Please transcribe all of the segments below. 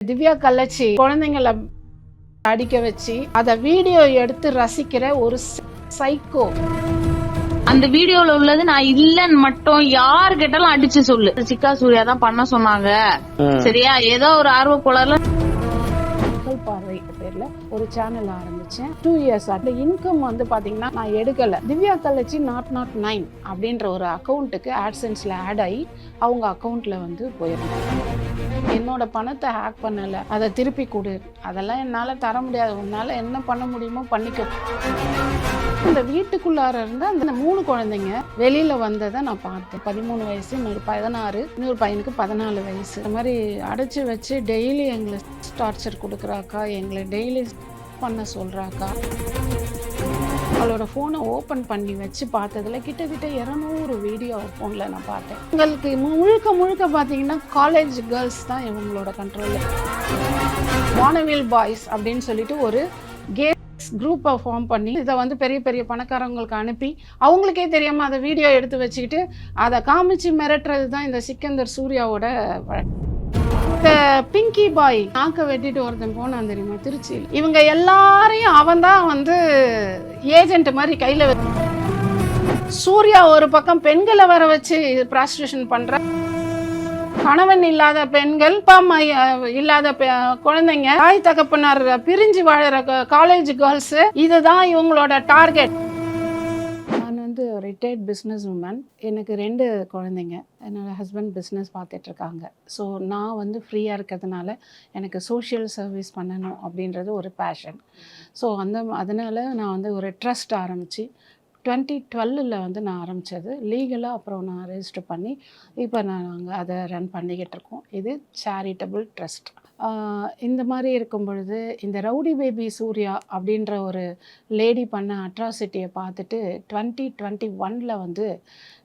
திவ்யா கள்ளச்சி குழந்தைங்கள அடிக்க வச்சு அதை வீடியோ எடுத்து ரசிக்கிற ஒரு சைக்கோ அந்த வீடியோல உள்ளது நான் இல்லன்னு மட்டும் யாரு கேட்டாலும் அடிச்சு சொல்லு. சிக்கா சூர்யா தான் பண்ண சொன்னாங்க. சரியா? ஏதோ ஒரு ஆர்வ மக்கள் பார்வை. பேரில் ஒரு சேனல் ஆரம்பித்தேன் டூ இயர்ஸ் அந்த இன்கம் வந்து பார்த்திங்கன்னா நான் எடுக்கலை. Divya Kallachi naught naught nine அப்படின்ற ஒரு அக்கௌண்ட்டுக்கு ஆட்சன்ஸில் ஆட் ஆகி அவங்க அக்கௌண்ட்டில் வந்து போயிருந்தேன். என்னோட பணத்தை ஹேக் பண்ணலை. அதை திருப்பி கொடு. அதெல்லாம் என்னால் தர முடியாது. உன்னால் என்ன பண்ண முடியுமோ பண்ணிக்க. இந்த வீட்டுக்குள்ளார இருந்த அந்த மூணு குழந்தைங்க வெளியில் வந்ததை நான் பார்த்தேன். பதிமூணு வயசு இன்னொரு பதினாறு இன்னொரு பையனுக்கு பதினாலு வயசு. இந்த மாதிரி அடைச்சி வச்சு டெய்லி எங்களை டார்ச்சர் கொடுக்குறாக்கா எங்களை டெய்லி பண்ண சொல்கிறாக்கா அவளோட ஃபோனை ஓப்பன் பண்ணி வச்சு பார்த்ததுல கிட்டத்தட்ட இரநூறு வீடியோ ஃபோனில் நான் பார்த்தேன். உங்களுக்கு முழுக்க முழுக்க பார்த்தீங்கன்னா காலேஜ் கேர்ள்ஸ் தான் இவங்களோட கண்ட்ரோலில் வானவில் பாய்ஸ் அப்படின்னு சொல்லிட்டு ஒரு கேஸ் குரூப்பை ஃபார்ம் பண்ணி இதை வந்து பெரிய பெரிய பணக்காரங்களுக்கு அனுப்பி அவங்களுக்கே தெரியாமல் அதை வீடியோ எடுத்து வச்சுக்கிட்டு அதை காமிச்சு மிரட்டுறது தான் இந்த சிக்கந்தர் சூர்யாவோட வழக்கம் பிங்கி பாய் நாக்க வெட்டிட்டு ஒருத்தன் போனான் தெரியுமா? திருச்சியில். இவங்க எல்லாரையும் அவன் தான் வந்து ஏஜென்ட் மாதிரி கையில் சூர்யா ஒரு பக்கம் பெண்களை வர வச்சு ப்ராஸ்டியூஷன் பண்ற கணவன் இல்லாத பெண்கள் அப்பா அம்மா இல்லாத பெ- குழந்தைங்க தாய் தகப்பனார் பிரிஞ்சு வாழற காலேஜ் கேர்ள்ஸ் இதுதான் இவங்களோட டார்கெட் ரிட்டையர்ட் பிஸ்னஸ் உமன் எனக்கு ரெண்டு குழந்தைங்க. என்னோட ஹஸ்பண்ட் பிஸ்னஸ் பார்த்துட்ருக்காங்க. ஸோ நான் வந்து ஃப்ரீயாக இருக்கிறதுனால எனக்கு சோஷியல் சர்வீஸ் பண்ணணும் அப்படின்றது ஒரு பேஷன் ஸோ அந்த அதனால் நான் வந்து ஒரு ட்ரஸ்ட் ஆரம்பித்து டுவெண்ட்டி டுவெல்லில் வந்து நான் ஆரம்பித்தது லீகலாக அப்புறம் நான் ரெஜிஸ்டர் பண்ணி இப்போ நான் நாங்கள் அதை ரன் பண்ணிக்கிட்டு இருக்கோம் இது சேரிட்டபிள் ட்ரஸ்ட் இந்த மாதிரி இருக்கும் பொழுது இந்த ரவுடி பேபி சூர்யா அப்படின்ற ஒரு லேடி பண்ண அட்ராசிட்டியை பார்த்துட்டு டுவெண்ட்டி டுவெண்ட்டி ஒனில் வந்து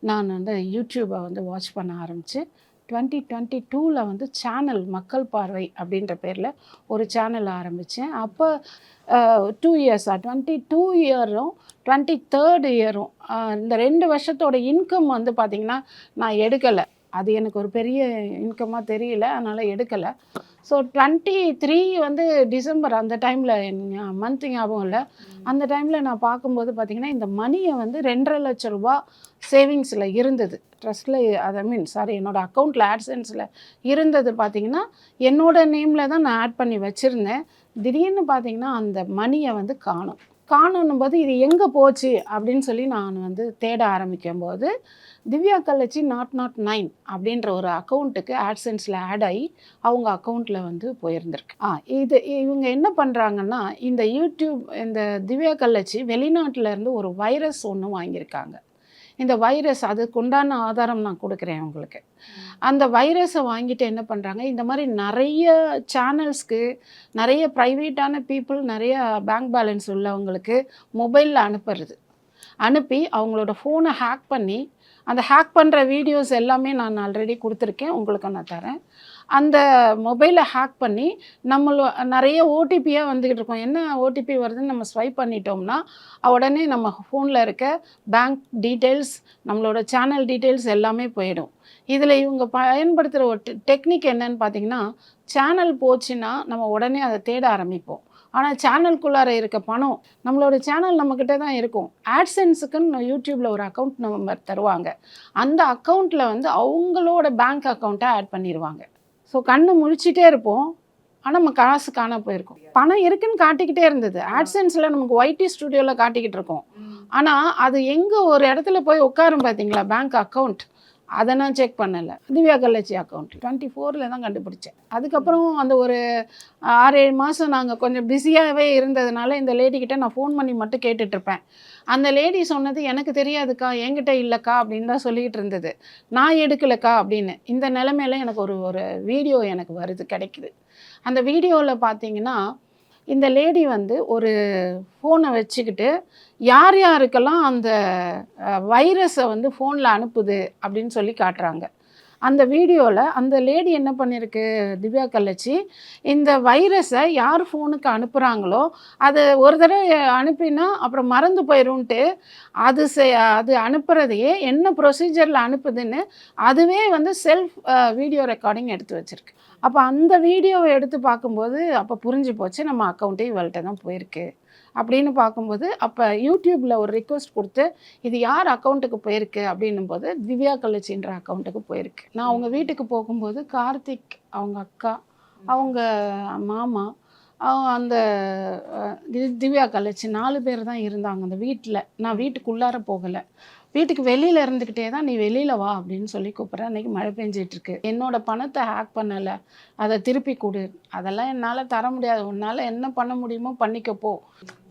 நான் வந்து யூடியூப்பை வந்து வாட்ச் பண்ண ஆரம்பித்து டுவெண்ட்டி டுவெண்ட்டி டூவில் வந்து சேனல் மக்கள் பார்வை அப்படின்ற பேரில் ஒரு சேனல் ஆரம்பித்தேன் அப்போ டூ இயர்ஸாக டுவெண்ட்டி டூ இயரும் டுவெண்ட்டி தேர்ட் இயரும். இந்த ரெண்டு வருஷத்தோட இன்கம் வந்து பார்த்திங்கன்னா நான் எடுக்கலை. அது எனக்கு ஒரு பெரிய இன்கமாக தெரியல. அதனால் எடுக்கலை. ஸோ டுவெண்ட்டி த்ரீ வந்து டிசம்பர் அந்த டைமில் மந்த் ஞாபகம் இல்லை. அந்த டைமில் நான் பார்க்கும்போது பார்த்திங்கன்னா இந்த மணியை வந்து ரெண்டரை லட்ச ரூபா சேவிங்ஸில் இருந்தது. ட்ரஸ்ட்டில் அதை மீன் சாரி என்னோட அக்கௌண்ட்டில் ஆட்சன்ஸில் இருந்தது பார்த்திங்கன்னா என்னோட நேமில் தான் நான் ஆட் பண்ணி வச்சுருந்தேன். திடீர்னு பார்த்திங்கன்னா அந்த மணியை வந்து காணும். காணும் போது இது எங்கே போச்சு அப்படின்னு சொல்லி நான் வந்து தேட ஆரம்பிக்கும் போது Divya Kallachi naught naught nine அப்படின்ற ஒரு அக்கௌண்ட்டுக்கு ஆட்சன்ஸில் ஆட் ஆகி அவங்க அக்கௌண்ட்டில் வந்து போயிருந்திருக்கு. ஆ இது இவங்க என்ன பண்ணுறாங்கன்னா இந்த யூடியூப் இந்த திவ்யா கள்ளச்சி வெளிநாட்டிலேருந்து ஒரு வைரஸ் ஒன்று வாங்கியிருக்காங்க. இந்த வைரஸ் அதுக்கு உண்டான ஆதாரம் நான் கொடுக்குறேன் உங்களுக்கு. அந்த வைரஸை வாங்கிட்டு என்ன பண்ணுறாங்க இந்த மாதிரி நிறைய சேனல்ஸ்க்கு நிறைய ப்ரைவேட்டான பீப்புள் நிறைய பேங்க் பேலன்ஸ் உள்ளவங்களுக்கு மொபைலில் அனுப்புறது. அனுப்பி அவங்களோட ஃபோனை ஹேக் பண்ணி அந்த ஹேக் பண்ணுற வீடியோஸ் எல்லாமே நான் ஆல்ரெடி கொடுத்துருக்கேன். உங்களுக்கு நான் தரேன். அந்த மொபைலை ஹேக் பண்ணி நம்மளோ நிறைய ஓடிபியாக வந்துக்கிட்டு இருக்கோம். என்ன ஓடிபி வருதுன்னு நம்ம ஸ்வைப் பண்ணிட்டோம்னா உடனே நம்ம ஃபோனில் இருக்க பேங்க் டீட்டெயில்ஸ் நம்மளோட சேனல் டீட்டெயில்ஸ் எல்லாமே போயிடும். இதில் இவங்க பயன்படுத்துகிற ஒரு டெக்னிக் என்னன்னு பார்த்தீங்கன்னா சேனல் போச்சுன்னா நம்ம உடனே அதை தேட ஆரம்பிப்போம். ஆனால் சேனல்குள்ளார இருக்க பணம் நம்மளோட சேனல் நம்மக்கிட்ட தான் இருக்கும். ஆட்சென்ஸுக்குன்னு யூடியூப்பில் ஒரு அக்கௌண்ட் நம்பர் தருவாங்க. அந்த அக்கௌண்ட்டில் வந்து அவங்களோட பேங்க் அக்கௌண்ட்டை ஆட் பண்ணிடுவாங்க ஸோ கண்ணு முழிச்சிட்டே இருப்போம். ஆனால் நம்ம காசு காண போயிருக்கோம். பணம் இருக்குன்னு காட்டிக்கிட்டே இருந்தது. ஆட்சன்ஸில் நமக்கு ஒய்டி ஸ்டுடியோவில் காட்டிக்கிட்டு இருக்கோம். ஆனால் அது எங்கே ஒரு இடத்துல போய் உட்காரும் பார்த்தீங்களா பேங்க் அக்கௌண்ட் அதை நான் செக் பண்ணலை. திவ்யா கல்லட்சி அக்கௌண்ட் டுவெண்ட்டி ஃபோரில் தான் கண்டுபிடிச்சேன். அதுக்கப்புறம் அந்த ஒரு ஆறு ஏழு மாதம் நாங்கள் கொஞ்சம் பிஸியாகவே இருந்ததுனால இந்த லேடிக்கிட்ட நான் ஃபோன் பண்ணி மட்டும் கேட்டுட்ருப்பேன் அந்த லேடி சொன்னது எனக்கு தெரியாதுக்கா என்கிட்ட இல்லைக்கா அப்படின்னு தான் சொல்லிகிட்டு இருந்தது. நான் எடுக்கலக்கா அப்படின்னு. இந்த நிலமையில எனக்கு ஒரு ஒரு வீடியோ எனக்கு வருது கிடைக்குது. அந்த வீடியோவில் பார்த்தீங்கன்னா இந்த லேடி வந்து ஒரு ஃபோனை வச்சுக்கிட்டு யார் யாருக்கெல்லாம் அந்த வைரஸை வந்து ஃபோனில் அனுப்புது? அப்படின்னு சொல்லி காட்டுறாங்க. அந்த வீடியோவில் அந்த லேடி என்ன பண்ணியிருக்கு திவ்யா கள்ளச்சி? இந்த வைரஸை யார் ஃபோனுக்கு அனுப்புகிறாங்களோ அது ஒரு தடவை அனுப்பினா அப்புறம் மறந்து போயிடும்ன்ட்டு அது செ அது அனுப்புகிறதையே என்ன ப்ரொசீஜரில் அனுப்புதுன்னு அதுவே வந்து செல்ஃப் வீடியோ ரெக்கார்டிங் எடுத்து வச்சிருக்கு. அப்போ அந்த வீடியோவை எடுத்து பார்க்கும்போது அப்போ புரிஞ்சு போச்சு நம்ம அக்கௌண்ட்டே இவள்கிட்ட தான் போயிருக்கு. அப்படின்னு பார்க்கும்போது அப்போ யூடியூப்பில் ஒரு ரிக்வெஸ்ட் கொடுத்து இது யார் அக்கௌண்ட்டுக்கு போயிருக்கு? அப்படின்னும் போது திவ்யா கள்ளச்சின்ற அக்கௌண்ட்டுக்கு போயிருக்கு. நான் அவங்க வீட்டுக்கு போகும்போது கார்த்திக் அவங்க அக்கா அவங்க மாமா அந்த திவ்யா கள்ளச்சி நாலு பேர் தான் இருந்தாங்க அந்த வீட்டில் நான் வீட்டுக்குள்ளார போகலை. வீட்டுக்கு வெளியில் இருந்துக்கிட்டே தான் நீ வெளியில் வா அப்படின்னு சொல்லி கூப்பிட்றேன் அன்றைக்கி மழை பெஞ்சிட்ருக்கு என்னோட பணத்தை ஹேக் பண்ணலை. அதை திருப்பி கொடு. அதெல்லாம் என்னால் தர முடியாது. உன்னால் என்ன பண்ண முடியுமோ பண்ணிக்கப்போ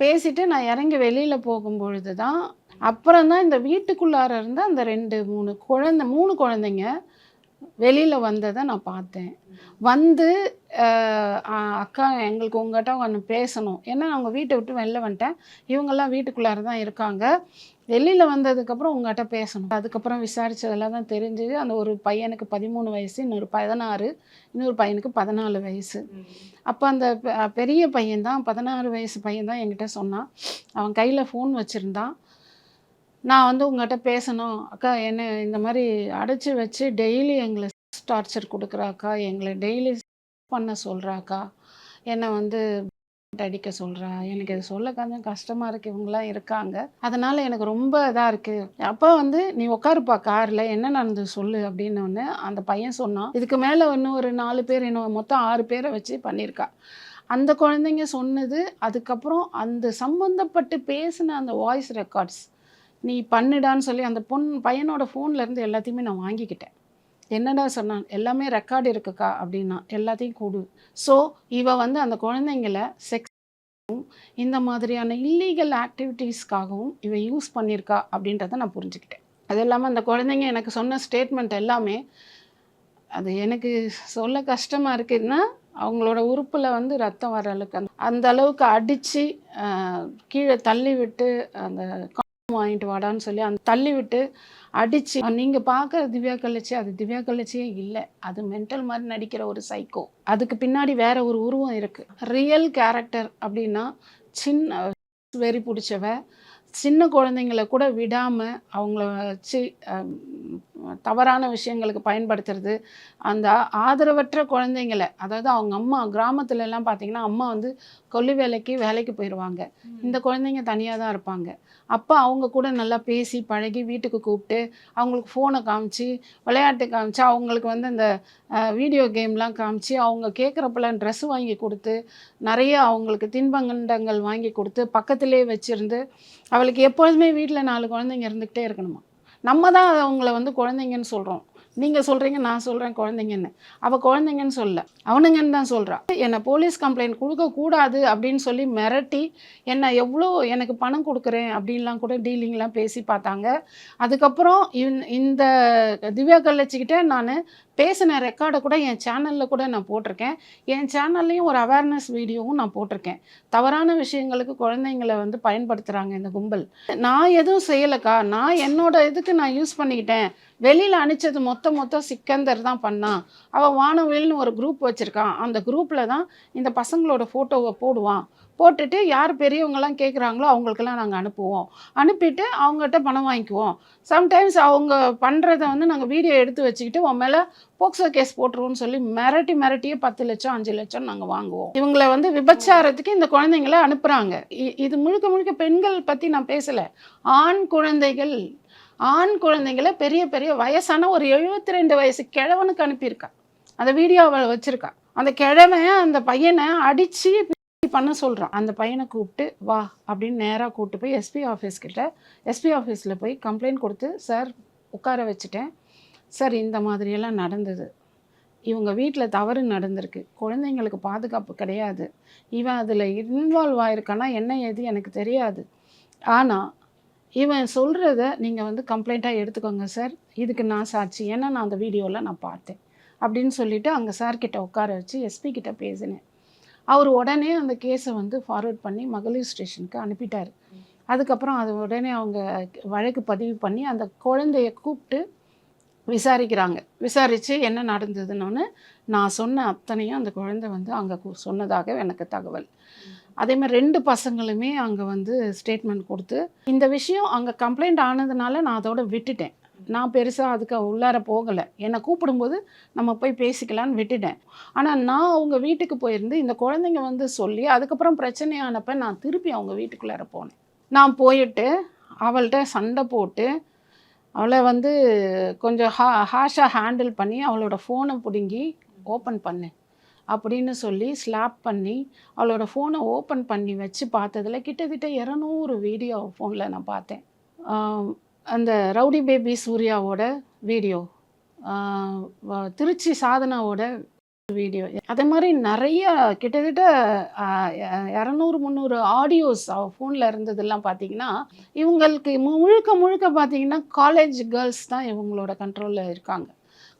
பேசிவிட்டு பேசிட்டு நான் இறங்கி வெளியில் போகும்பொழுது தான் அப்புறம் தான் இந்த வீட்டுக்குள்ளார இருந்த அந்த ரெண்டு மூணு குழந்தை மூணு குழந்தைங்க வெளியில் வந்ததை நான் பார்த்தேன். வந்து அக்கா எங்களுக்கு உங்கள்கிட்ட ஒன்று பேசணும். ஏன்னா அவங்க வீட்டை விட்டு வெளில வந்துட்டேன். இவங்கெல்லாம் வீட்டுக்குள்ளார தான் இருக்காங்க. வெளியில் வந்ததுக்கப்புறம் உங்கள்கிட்ட பேசணும். அதுக்கப்புறம் விசாரிச்சதெல்லாம் தான் தெரிஞ்சுது. அந்த ஒரு பையனுக்கு பதிமூணு வயசு இன்னொரு பதினாறு இன்னொரு பையனுக்கு பதினாலு வயசு. அப்போ அந்த பெரிய பையன் தான் பதினாறு வயசு பையன் தான் என்கிட்ட சொன்னான். அவன் கையில் ஃபோன் வச்சுருந்தான். நான் வந்து உங்கள்கிட்ட பேசணும். அக்கா என்ன இந்த மாதிரி அடைச்சி வச்சு டெய்லி எங்களை டார்ச்சர் கொடுக்குறாக்கா எங்களை டெய்லி பண்ண சொல்கிறாக்கா என்னை வந்து அடிக்க சொல்கிறா எனக்கு இது சொல்ல கொஞ்சம் கஷ்டமாக இருக்குது இவங்களாம் இருக்காங்க. அதனால் எனக்கு ரொம்ப இதாக இருக்குது அப்போ வந்து நீ உட்காருப்பா காரில் என்ன நடந்து சொல்லு அப்படின்னு அந்த பையன் சொன்னான். இதுக்கு மேலே இன்னும் ஒரு நாலு பேர் இன்னும் மொத்தம் ஆறு பேரை வச்சு பண்ணியிருக்கா. அந்த குழந்தைங்க சொன்னது அதுக்கப்புறம் அந்த சம்மந்தப்பட்டு பேசின அந்த வாய்ஸ் ரெக்கார்ட்ஸ் நீ பண்ணுடான்னு சொல்லி அந்த பொன் பையனோட ஃபோன்லேருந்து எல்லாத்தையுமே நான் வாங்கிக்கிட்டேன். என்னடா சொன்னான்? எல்லாமே ரெக்கார்டு இருக்குக்கா அப்படின்னா எல்லாத்தையும் கொடு. ஸோ இவ வந்து அந்த குழந்தைங்கள செக்ஸ் இந்த மாதிரியான இல்லீகல் ஆக்டிவிட்டீஸ்க்காகவும் இவ யூஸ் பண்ணியிருக்கா அப்படின்றத நான் புரிஞ்சுக்கிட்டேன். அது இல்லாமல் அந்த குழந்தைங்க எனக்கு சொன்ன ஸ்டேட்மெண்ட் எல்லாமே அது எனக்கு சொல்ல கஷ்டமாக இருக்குதுன்னா அவங்களோட உறுப்பில் வந்து ரத்தம் வர அளவுக்கு அந்த அந்த அளவுக்கு அடித்து கீழே தள்ளி விட்டு அந்த வாங்கிட்டு வாடான்னு சொல்லி அந்த தள்ளி விட்டு அடித்து நீங்கள் பார்க்குற திவ்யா கள்ளச்சி அது திவ்யா கள்ளச்சியே இல்லை. அது மென்டல் மாதிரி நடிக்கிற ஒரு சைக்கோ அதுக்கு பின்னாடி வேற ஒரு உருவம் இருக்குது ரியல் கேரக்டர் அப்படின்னா சின்ன வெறி பிடிச்சவ சின்ன குழந்தைங்கள கூட விடாமல் அவங்கள வச்சு தவறான விஷயங்களுக்கு பயன்படுத்துறது. அந்த ஆதரவற்ற குழந்தைங்கள அதாவது அவங்க அம்மா கிராமத்துல எல்லாம் பார்த்தீங்கன்னா அம்மா வந்து கொல்லி வேலைக்கு வேலைக்கு போயிடுவாங்க இந்த குழந்தைங்க தனியாக தான் இருப்பாங்க. அப்போ அவங்க கூட நல்லா பேசி பழகி வீட்டுக்கு கூப்பிட்டு அவங்களுக்கு ஃபோனை காமிச்சு விளையாட்டு காமிச்சு அவங்களுக்கு வந்து இந்த வீடியோ கேம்லாம் காமிச்சு அவங்க கேட்குறப்பெல்லாம் ட்ரெஸ் வாங்கி கொடுத்து நிறைய அவங்களுக்கு தின்பங்கண்டங்கள் வாங்கி கொடுத்து பக்கத்திலே வச்சுருந்து அவளுக்கு எப்பொழுதுமே வீட்டில் நாலு குழந்தைங்க இருந்துக்கிட்டே இருக்கணுமா? நம்ம தான் அவங்கள வந்து குழந்தைங்கன்னு சொல்கிறோம் நீங்கள் சொல்கிறீங்க நான் சொல்கிறேன் குழந்தைங்கன்னு. அவள் குழந்தைங்கன்னு சொல்ல. அவனுங்கன்னு தான் சொல்கிறா என்னை போலீஸ் கம்ப்ளைண்ட் கொடுக்கக்கூடாது அப்படின்னு சொல்லி மிரட்டி என்னை எவ்வளோ எனக்கு பணம் கொடுக்குறேன் அப்படின்லாம் கூட டீலிங்லாம் பேசி பார்த்தாங்க. அதுக்கப்புறம் இந் இந்த திவ்யா கல்லச்சிக்கிட்டே நான் பேசின ரெக்கார்டை கூட என் சேனலில் கூட நான் போட்டிருக்கேன். என் சேனல்லையும் ஒரு அவேர்னஸ் வீடியோவும் நான் போட்டிருக்கேன். தவறான விஷயங்களுக்கு குழந்தைங்களை வந்து பயன்படுத்துகிறாங்க இந்த கும்பல். நான் எதுவும் செய்யலைக்கா. நான் என்னோட இதுக்கு நான் யூஸ் பண்ணிக்கிட்டேன். வெளியில் அனுப்பிச்சது மொத்த மொத்தம் சிக்கந்தர் தான் பண்ணான் அவன் வானவில்னு ஒரு குரூப் வச்சுருக்கான் அந்த குரூப்பில் தான் இந்த பசங்களோட ஃபோட்டோவை போடுவான் போட்டுட்டு யார் பெரியவங்கலாம் கேட்குறாங்களோ அவங்களுக்கெல்லாம் நாங்கள் அனுப்புவோம். அனுப்பிட்டு அவங்ககிட்ட பணம் வாங்கிக்குவோம். சம்டைம்ஸ் அவங்க பண்ணுறத வந்து நாங்கள் வீடியோ எடுத்து வச்சுக்கிட்டு உன் மேலே போக்சோ கேஸ் போட்டுருவோம்னு சொல்லி மிரட்டி மிரட்டியே பத்து லட்சம் அஞ்சு லட்சம் நாங்கள் வாங்குவோம். இவங்களை வந்து விபச்சாரத்துக்கு இந்த குழந்தைங்கள அனுப்புகிறாங்க இது முழுக்க முழுக்க பெண்கள் பற்றி நான் பேசலை. ஆண் குழந்தைகள் ஆண் குழந்தைங்கள பெரிய பெரிய வயசான ஒரு எழுபத்தி ரெண்டு வயசு கிழவனுக்கு அனுப்பியிருக்கா. அந்த வீடியோவை வச்சுருக்கா. அந்த கிழவன் அந்த பையனை அடித்து பண்ண சொல்கிறான் அந்த பையனை கூப்பிட்டு வா அப்படின்னு நேராக கூப்பிட்டு போய் எஸ்பி ஆஃபீஸ் கிட்ட எஸ்பி ஆஃபீஸில் போய் கம்ப்ளைண்ட் கொடுத்து சார் உட்கார வச்சுட்டேன். சார் இந்த மாதிரியெல்லாம் நடந்தது. இவங்க வீட்டில் தவறு நடந்திருக்கு. குழந்தைங்களுக்கு பாதுகாப்பு கிடையாது. இவன் அதில் இன்வால்வ் ஆயிருக்கானா என்ன ஏது எனக்கு தெரியாது. ஆனால் இவன் சொல்கிறத நீங்கள் வந்து கம்ப்ளைண்ட்டாக எடுத்துக்கோங்க சார் இதுக்கு நான் சாட்சி. ஏன்னா நான் அந்த வீடியோவில் நான் பார்த்தேன். அப்படின்னு சொல்லிவிட்டு அங்கே சார்கிட்ட உட்கார வச்சு எஸ்பி கிட்ட பேசினேன். அவர் உடனே அந்த கேஸை வந்து ஃபார்வர்ட் பண்ணி மகளிர் ஸ்டேஷனுக்கு அனுப்பிட்டார். அதுக்கப்புறம் அது உடனே அவங்க வழக்கு பதிவு பண்ணி அந்த குழந்தைய கூப்பிட்டு விசாரிக்கிறாங்க. விசாரித்து என்ன நடந்ததுன்னு நான் சொன்ன அத்தனையும் அந்த குழந்தை வந்து அங்கே சொன்னதாக எனக்கு தகவல். அதே மாதிரி ரெண்டு பசங்களுமே அங்கே வந்து ஸ்டேட்மெண்ட் கொடுத்து இந்த விஷயம் அங்கே கம்ப்ளைண்ட் ஆனதுனால நான் அதோட விட்டுட்டேன். நான் பெருசாக அதுக்கு உள்ளார போகலை. என்னை கூப்பிடும்போது நம்ம போய் பேசிக்கலான்னு விட்டுட்டேன். ஆனால் நான் அவங்க வீட்டுக்கு போயிருந்து இந்த குழந்தைங்க வந்து சொல்லி அதுக்கப்புறம் பிரச்சனையானப்ப நான் திருப்பி அவங்க வீட்டுக்குள்ளார போனேன். நான் போயிட்டு அவள்கிட்ட சண்டை போட்டு அவளை வந்து கொஞ்சம் ஹா ஹாஷாக ஹேண்டில் பண்ணி அவளோட ஃபோனை பிடுங்கி ஓப்பன் பண்ணேன். அப்படின்னு சொல்லி ஸ்லாப் பண்ணி அவளோட ஃபோனை ஓப்பன் பண்ணி வச்சு பார்த்ததில் கிட்டத்தட்ட இரநூறு வீடியோ ஃபோனில் நான் பார்த்தேன். அந்த ரவுடி பேபி சூர்யாவோட வீடியோ திருச்சி சாதனாவோட வீடியோ அதே மாதிரி நிறைய கிட்டத்தட்ட இரநூறு முந்நூறு ஆடியோஸ் அவ ஃபோனில் இருந்ததெல்லாம் பார்த்தீங்கன்னா இவங்களுக்கு முழுக்க முழுக்க பார்த்தீங்கன்னா காலேஜ் கேர்ள்ஸ் தான் இவங்களோட கண்ட்ரோலில் இருக்காங்க.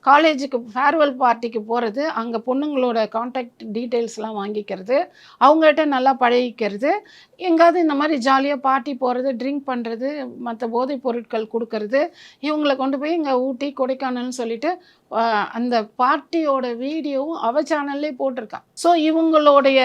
காலேஜுக்கு ஃபேர்வெல் பார்ட்டிக்கு போகிறது அங்கே பொண்ணுங்களோட காண்டாக்ட் டீட்டெயில்ஸ்லாம் வாங்கிக்கிறது அவங்ககிட்ட நல்லா பழகிக்கிறது எங்காவது இந்த மாதிரி ஜாலியாக பார்ட்டி போகிறது ட்ரிங்க் பண்ணுறது மற்ற போதைப் பொருட்கள் கொடுக்கறது இவங்களை கொண்டு போய் இங்கே ஊட்டி கொடைக்கானல்னு சொல்லிட்டு அந்த பார்ட்டியோட வீடியோவும் அவ சேனல்லே போட்டிருக்கான் ஸோ இவங்களுடைய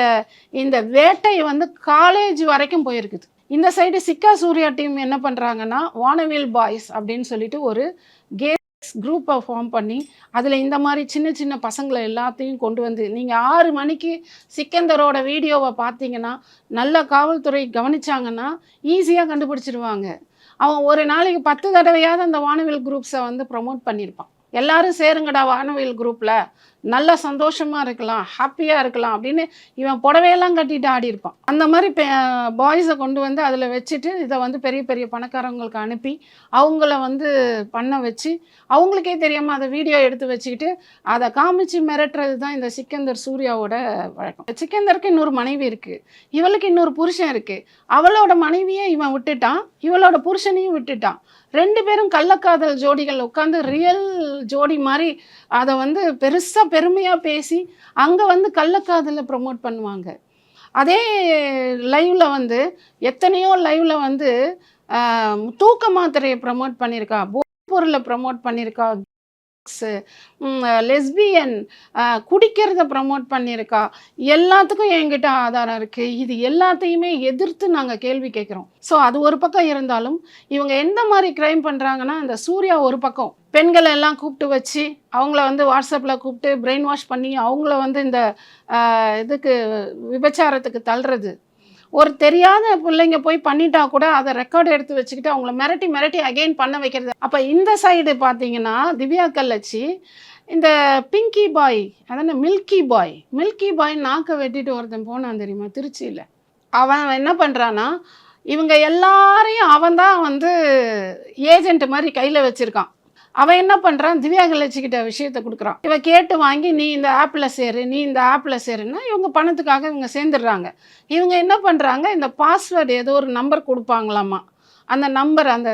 இந்த வேட்டை வந்து காலேஜ் வரைக்கும் போயிருக்குது. இந்த சைடு சிக்கா சூர்யா டீம் என்ன பண்ணுறாங்கன்னா வானவில் பாய்ஸ் அப்படின்னு சொல்லிட்டு ஒரு கே குரூப்பை ஃபார்ம் பண்ணி அதில் இந்த மாதிரி சின்ன சின்ன பசங்களை எல்லாத்தையும் கொண்டு வந்து நீங்கள் ஆறு மணிக்கு சிக்கந்தரோட வீடியோவை பார்த்தீங்கன்னா நல்ல காவல்துறை கவனிச்சாங்கன்னா ஈஸியாக கண்டுபிடிச்சிருவாங்க. அவன் ஒரு நாளைக்கு பத்து தடவையாவது அந்த வானவில் குரூப்ஸை வந்து ப்ரமோட் பண்ணியிருப்பான். எல்லாரும் சேருங்கடா வானவில் குரூப்பில் நல்லா சந்தோஷமாக இருக்கலாம் ஹாப்பியாக இருக்கலாம் அப்படின்னு இவன் புடவையெல்லாம் கட்டிட்டு ஆடி இருப்பான் அந்த மாதிரி பாய்ஸை கொண்டு வந்து அதில் வச்சுட்டு இதை வந்து பெரிய பெரிய பணக்காரவங்களுக்கு அனுப்பி அவங்கள வந்து பண்ண வச்சு அவங்களுக்கே தெரியாமல் அதை வீடியோ எடுத்து வச்சுக்கிட்டு அதை காமிச்சு மிரட்டுறது தான் இந்த சிக்கந்தர் சூர்யாவோட வழக்கம். சிக்கந்தருக்கு இன்னொரு மனைவி இருக்குது இவளுக்கு இன்னொரு புருஷன் இருக்குது அவளோட மனைவியை இவன் விட்டுட்டான். இவளோட புருஷனையும் விட்டுட்டான். ரெண்டு பேரும் கள்ளக்காதல் ஜோடிகள் உட்காந்து ரியல் ஜோடி மாதிரி அதை வந்து பெருசாக பெருமையாக பேசி அங்கே வந்து கள்ளக்காதலை ப்ரமோட் பண்ணுவாங்க. அதே லைவில் வந்து எத்தனையோ லைவில் வந்து தூக்க மாத்திரையை ப்ரமோட் பண்ணியிருக்கா போதைப் பொருளை ப்ரமோட் பண்ணியிருக்கா லெஸ்பியன் குடிக்கிறத ப்ரமோட் பண்ணியிருக்கா. எல்லாத்துக்கும் என்கிட்ட ஆதாரம் இருக்குது இது எல்லாத்தையுமே எதிர்த்து நாங்கள் கேள்வி கேட்குறோம். ஸோ அது ஒரு பக்கம் இருந்தாலும் இவங்க எந்த மாதிரி க்ரைம் பண்ணுறாங்கன்னா அந்த சூர்யா ஒரு பக்கம். பெண்களை எல்லாம் கூப்பிட்டு வச்சு அவங்கள வந்து வாட்ஸ்அப்பில் கூப்பிட்டு பிரெயின் வாஷ் பண்ணி அவங்கள வந்து இந்த இதுக்கு விபச்சாரத்துக்கு தள்ளுறது. ஒரு தெரியாத பிள்ளைங்க போய் பண்ணிட்டா கூட அதை ரெக்கார்டு எடுத்து வச்சுக்கிட்டு அவங்கள மிரட்டி மிரட்டி அகைன் பண்ண வைக்கிறது. அப்போ இந்த சைடு பார்த்தீங்கன்னா திவ்யா கல்லச்சி இந்த பிங்கி பாய் அதான மில்கி பாய் மில்கி பாய் நாக்கை வெட்டிட்டு ஒருத்தன் போனான் தெரியுமா? திருச்சியில். அவன் என்ன பண்ணுறான்னா இவங்க எல்லாரையும் அவன் தான் வந்து ஏஜென்ட் மாதிரி கையில் வச்சுருக்கான். அவன் என்ன பண்ணுறான் திவ்யா கலச்சிக்கிட்ட விஷயத்தை கொடுக்குறான். இவன் கேட்டு வாங்கி நீ இந்த ஆப்பில் சேரு நீ இந்த ஆப்பில் சேருன்னா இவங்க பணத்துக்காக இவங்க சேர்ந்துடுறாங்க. இவங்க என்ன பண்ணுறாங்க இந்த பாஸ்வேர்டு ஏதோ ஒரு நம்பர் கொடுப்பாங்களாமா? அந்த நம்பர் அந்த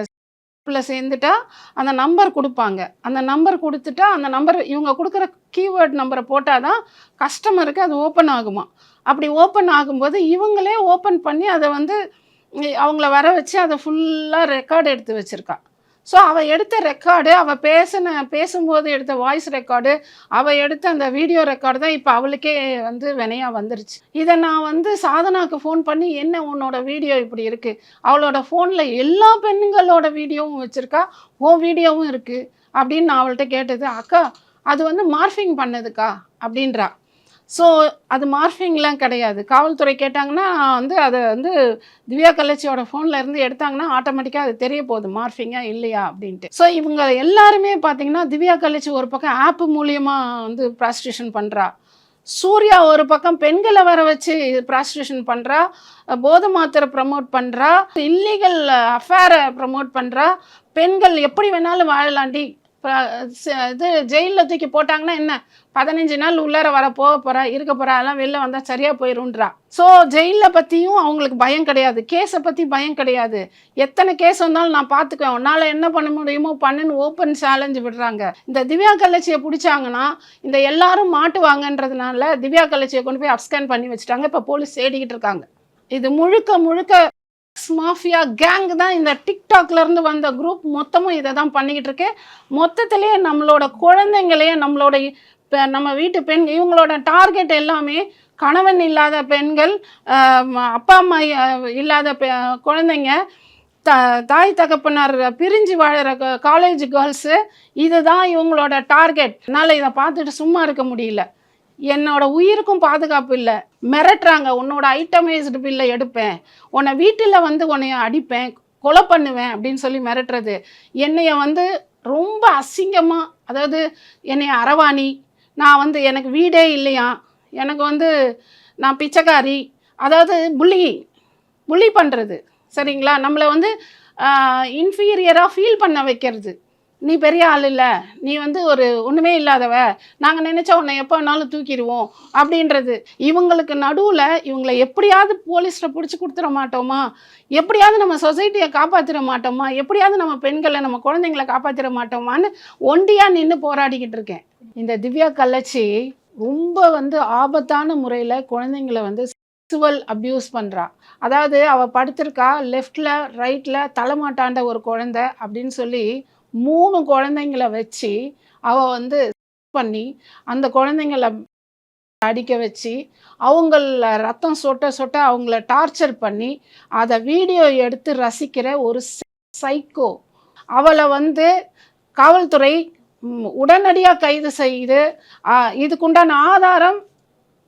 ஆப்பில் சேர்ந்துட்டா அந்த நம்பர் கொடுப்பாங்க. அந்த நம்பர் கொடுத்துட்டா அந்த நம்பர் இவங்க கொடுக்குற கீவேர்ட் நம்பரை போட்டால் தான் கஸ்டமருக்கு அது ஓப்பன் ஆகுமா? அப்படி ஓப்பன் ஆகும்போது இவங்களே ஓப்பன் பண்ணி அதை வந்து அவங்கள வர வச்சு அதை ஃபுல்லாக ரெக்கார்டு எடுத்து வச்சுருக்கா. ஸோ அவள் எடுத்த ரெக்கார்டு அவள் பேசின பேசும்போது எடுத்த வாய்ஸ் ரெக்கார்டு அவள் எடுத்த அந்த வீடியோ ரெக்கார்டு தான் இப்போ அவளுக்கே வந்து வினையாக வந்துருச்சு. இதை நான் வந்து சாதனாக்கு ஃபோன் பண்ணி என்ன உன்னோட வீடியோ இப்படி இருக்குது அவளோட ஃபோனில் எல்லா பெண்களோட வீடியோவும் வச்சுருக்கா? ஓ வீடியோவும் இருக்குது அப்படின்னு நான் அவள்கிட்ட கேட்டது அக்கா அது வந்து மார்ஃபிங் பண்ணதுக்கா? அப்படின்றா. ஸோ அது மார்ஃபிங்லாம் கிடையாது. காவல்துறை கேட்டாங்கன்னா வந்து அதை வந்து திவ்யா கலர்ச்சியோட ஃபோனில் இருந்து எடுத்தாங்கன்னா ஆட்டோமேட்டிக்காக அது தெரிய போகுது. மார்ஃபிங்கா இல்லையா அப்படின்ட்டு. ஸோ இவங்க எல்லாருமே பார்த்தீங்கன்னா திவ்யா கலர்ச்சி ஒரு பக்கம் ஆப் மூலியமாக வந்து ப்ராஸ்டியூஷன் பண்ணுறா சூர்யா ஒரு பக்கம் பெண்களை வர வச்சு ப்ராஸ்டியூஷன் பண்ணுறா போதை மாத்திரை ப்ரமோட் பண்ணுறா இல்லீகல் அஃபேரை ப்ரமோட் பண்ணுறா பெண்கள் எப்படி வேணாலும் வாழலாண்டி. இது ஜெயிலில் தூக்கி போட்டாங்கன்னா என்ன? பதினஞ்சு நாள் உள்ளார வர போக போகிறா இருக்க போகிறா அதெல்லாம் வெளில வந்தால் சரியாக போயிருன்றா. ஸோ ஜெயிலில் பற்றியும் அவங்களுக்கு பயம் கிடையாது. கேஸை பற்றி பயம் கிடையாது. எத்தனை கேஸ் வந்தாலும் நான் பார்த்துக்குவேன். உன்னால் என்ன பண்ண முடியுமோ பண்ணுன்னு ஓப்பன் சேலஞ்சு விடுறாங்க. இந்த திவ்யா கலட்சியை பிடிச்சாங்கன்னா இந்த எல்லாரும் மாட்டுவாங்கன்றதுனால திவ்யா கலட்சியை கொண்டு போய் அப்ஸ்கேன் பண்ணி வச்சுட்டாங்க. இப்போ போலீஸ் தேடிக்கிட்டு இருக்காங்க. இது முழுக்க முழுக்க மாஃபியா கேங் தான் இந்த டிக்டாக்லேருந்து வந்த குரூப் மொத்தமும் இதை தான் பண்ணிக்கிட்டு இருக்கு. மொத்தத்திலேயே நம்மளோட குழந்தைங்களையே நம்மளோட இப்போ நம்ம வீட்டு பெண் இவங்களோட டார்கெட் எல்லாமே கணவன் இல்லாத பெண்கள் அப்பா அம்மா இல்லாத பெ- குழந்தைங்க த தாய் தகப்பனார் பிரிஞ்சு வாழற காலேஜ் கேர்ள்ஸு இதுதான் இவங்களோட டார்கெட் என்னால் இதை பார்த்துட்டு சும்மா இருக்க முடியல. என்னோட உயிருக்கும் பாதுகாப்பு இல்லை. மிரட்டுறாங்க. உன்னோட ஐட்டமைஸ்டு பில்லை எடுப்பேன். உன்னை வீட்டில் வந்து உன்னைய அடிப்பேன். கொலை பண்ணுவேன் அப்படின்னு சொல்லி மிரட்டுறது. என்னைய வந்து ரொம்ப அசிங்கமாக அதாவது என்னைய அரவாணி நான் வந்து எனக்கு வீடே இல்லையா? எனக்கு வந்து நான் பிச்சைக்காரி. அதாவது புள்ளி புள்ளி பண்ணுறது சரிங்களா? நம்மளை வந்து இன்ஃபீரியராக ஃபீல் பண்ண வைக்கிறது. நீ பெரிய ஆள் இல்லை. நீ வந்து ஒரு ஒன்றுமே இல்லாதவ. நாங்கள் நினச்சா உன்னை எப்போ வேணாலும் தூக்கிடுவோம் அப்படின்றது. இவங்களுக்கு நடுவில் இவங்களை எப்படியாவது போலீஸில் பிடிச்சி கொடுத்துட மாட்டோமா? எப்படியாவது நம்ம சொசைட்டியை காப்பாற்றிட மாட்டோமா? எப்படியாவது நம்ம பெண்களை நம்ம குழந்தைங்களை காப்பாற்றிட மாட்டோமான்னு ஒண்டியாக நின்று போராடிக்கிட்டு இருக்கேன். இந்த திவ்யா கள்ளச்சி ரொம்ப வந்து ஆபத்தான முறையில் குழந்தைங்களை வந்து செக்ஸுவல் அப்யூஸ் பண்ணுறா அதாவது அவள் படுத்திருக்கா லெஃப்டில் ரைட்டில் தலைமாட்டாண்ட ஒரு குழந்தை அப்படின்னு சொல்லி மூணு குழந்தைங்கள வச்சு அவள் வந்து பண்ணி அந்த குழந்தைங்கள அடிக்க வச்சு அவங்கள ரத்தம் சொட்ட சொட்ட அவங்கள டார்ச்சர் பண்ணி அதை வீடியோ எடுத்து ரசிக்கிற ஒரு சைக்கோ அவளை வந்து காவல்துறை உடனடியாக கைது செய்து இதுக்குண்டான ஆதாரம்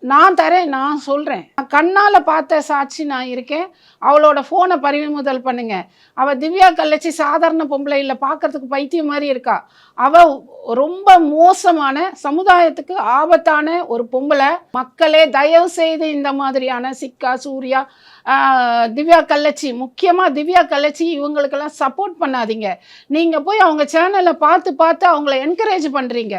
நான் தரேன் நான் சொல்கிறேன் கண்ணால் பார்த்த சாட்சி நான் இருக்கேன். அவளோட ஃபோனை பறிமுதல் பண்ணுங்க. அவள் திவ்யா கள்ளச்சி சாதாரண பொம்பளை இல்லை பார்க்கறதுக்கு பைத்தியம் மாதிரி இருக்கா? அவள் ரொம்ப மோசமான சமுதாயத்துக்கு ஆபத்தான ஒரு பொம்பளை. மக்களே தயவு செய்து இந்த மாதிரியான சிக்கா சூர்யா திவ்யா கள்ளச்சி முக்கியமாக திவ்யா கள்ளச்சி இவங்களுக்கெல்லாம் சப்போர்ட் பண்ணாதீங்க. நீங்கள் போய் அவங்க சேனலை பார்த்து பார்த்து அவங்கள என்கரேஜ் பண்ணுறீங்க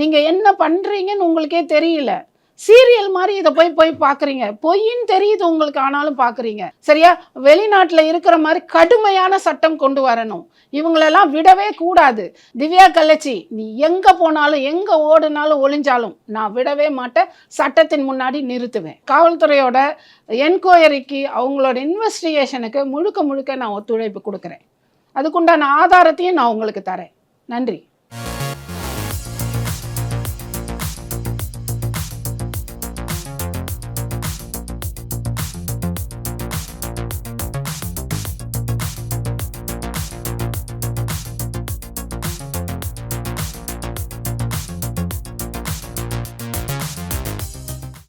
நீங்கள் என்ன பண்ணுறீங்கன்னு உங்களுக்கே தெரியல. சீரியல் மாதிரி இதை போய் போய் பார்க்குறீங்க. பொய்ன்னு தெரியுது உங்களுக்கு ஆனாலும் பார்க்குறீங்க. சரியா? வெளிநாட்டில் இருக்கிற மாதிரி கடுமையான சட்டம் கொண்டு வரணும். இவங்களெல்லாம் விடவே கூடாது. திவ்யா கள்ளச்சி நீ எங்கே போனாலும் எங்கே ஓடுனாலும் ஒளிஞ்சாலும் நான் விடவே மாட்டேன். சட்டத்தின் முன்னாடி நிறுத்துவேன். காவல்துறையோட என்கொயரிக்கு அவங்களோட இன்வெஸ்டிகேஷனுக்கு முழுக்க முழுக்க நான் ஒத்துழைப்பு கொடுக்குறேன். அதுக்குண்டான ஆதாரத்தையும் நான் உங்களுக்கு தரேன். நன்றி.